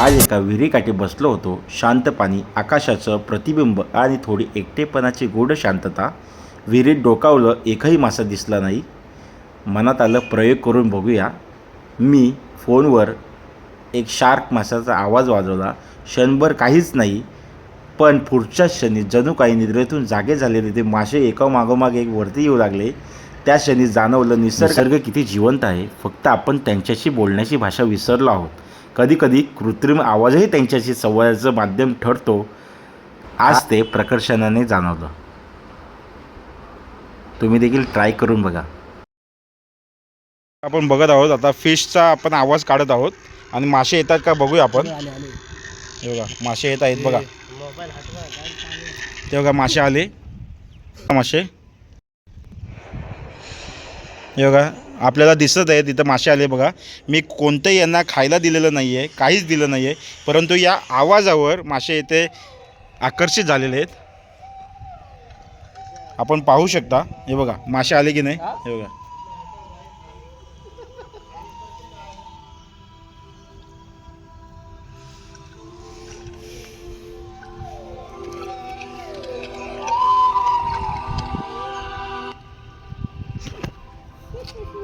आज एका विहिरीकाठी बसलो होतो. शांत पाणी आकाशाचं प्रतिबिंब आणि थोडी एकटेपणाची गोड शांतता. विहिरीत डोकावलं एकही मासा दिसला नाही. मनात आलं प्रयोग करून बघूया. मी फोनवर एक शार्क मासाचा आवाज वाजवला. क्षणभर काहीच नाही पण पुढच्या क्षणी जणू काही निद्रेतून जागे झालेले ते मासे एकामागोमाग एक वरती येऊ लागले. त्या क्षणी जाणवलं निसर्ग किती जिवंत आहे. फक्त आपण त्यांच्याशी बोलण्याची भाषा विसरलो आहोत. कधीकधी कृत्रिम आवाजही त्यांच्याशी संवादाचं माध्यम ठरतो. आज ते प्रकर्षणाने जाणवलं. तुम्ही देखील ट्राय करून बघा. आपण बघत आहोत आता फिशचा आपण आवाज काढत आहोत. आणि मासे येतात का बघूया आपण. हे बघा मासे येत आहेत बघा? ते बघा मासे आले. मासे. हे बघा आपल्याला दिसत आहे तिथं मासे आले बघा. मी कोणतंही यांना खायला दिलेलं नाही आहे काहीच दिलं नाही आहे परंतु या आवाजावर मासे येथे आकर्षित झालेले आहेत. आपण पाहू शकता. हे बघा मासे आले की नाही? हे बघा.